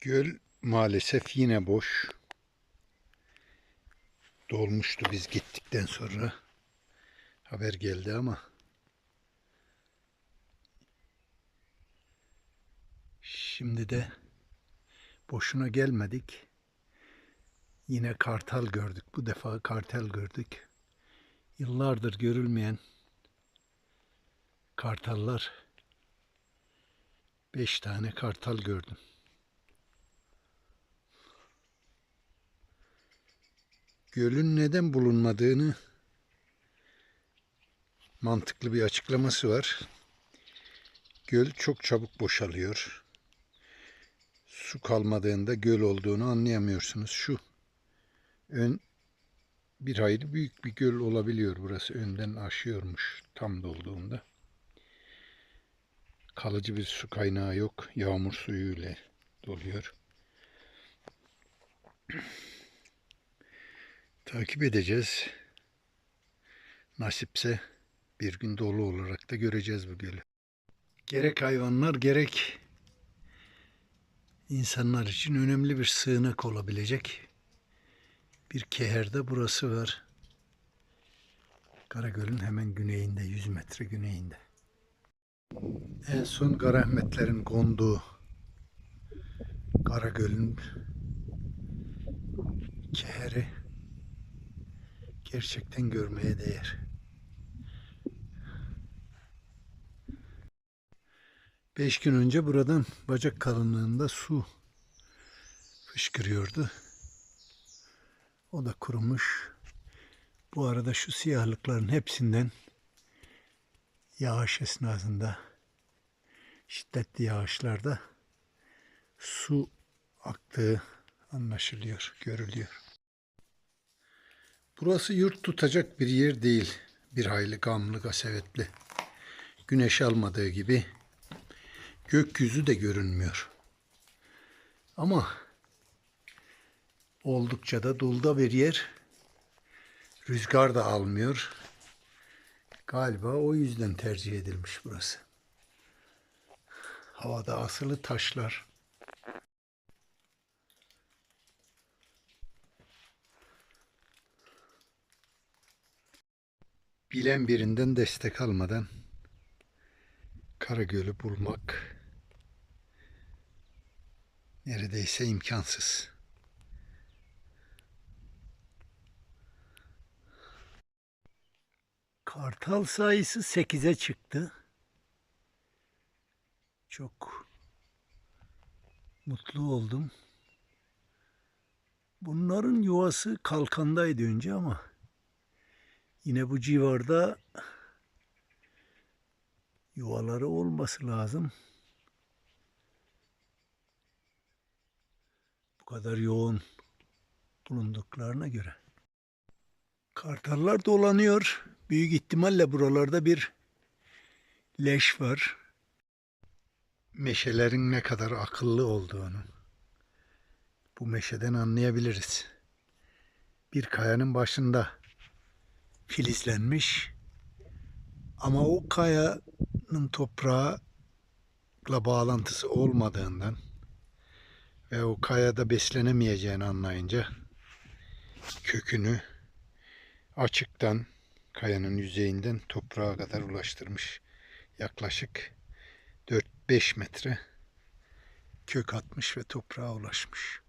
Göl maalesef yine boş. Dolmuştu biz gittikten sonra. Haber geldi ama. Şimdi de boşuna gelmedik. Yine kartal gördük. Bu defa kartal gördük. Yıllardır görülmeyen kartallar. Beş tane kartal gördüm. Gölün neden bulunmadığını mantıklı bir açıklaması var. Göl çok çabuk boşalıyor. Su kalmadığında göl olduğunu anlayamıyorsunuz. Şu ön bir hayli büyük bir göl olabiliyor burası. Önden aşıyormuş tam dolduğunda. Kalıcı bir su kaynağı yok. Yağmur suyuyla doluyor. Takip edeceğiz. Nasipse bir gün dolu olarak da göreceğiz bu gölü. Gerek hayvanlar gerek insanlar için önemli bir sığınak olabilecek bir keherde burası var. Karagöl'ün hemen güneyinde, 100 metre güneyinde. En son Garahmetlerin konduğu Karagöl'ün keheri gerçekten görmeye değer. Beş gün önce buradan bacak kalınlığında su fışkırıyordu. O da kurumuş. Bu arada şu siyahlıkların hepsinden yağış esnasında şiddetli yağışlarda su aktığı anlaşılıyor, görülüyor. Burası yurt tutacak bir yer değil. Bir hayli gamlı, gasevetli. Güneş almadığı gibi gökyüzü de görünmüyor. Ama oldukça da dulda bir yer. Rüzgar da almıyor. Galiba o yüzden tercih edilmiş burası. Havada asılı taşlar. Bilen birinden destek almadan Karagöl'ü bulmak neredeyse imkansız. Kartal sayısı 8'e çıktı. Çok mutlu oldum. Bunların yuvası kalkandaydı önce ama yine bu civarda yuvaları olması lazım. Bu kadar yoğun bulunduklarına göre. Kartallar dolanıyor. Büyük ihtimalle buralarda bir leş var. Meşelerin ne kadar akıllı olduğunu bu meşeden anlayabiliriz. Bir kayanın başında filizlenmiş ama o kayanın toprağla bağlantısı olmadığından ve o kayada beslenemeyeceğini anlayınca kökünü açıktan kayanın yüzeyinden toprağa kadar ulaştırmış. Yaklaşık 4-5 metre kök atmış ve toprağa ulaşmış.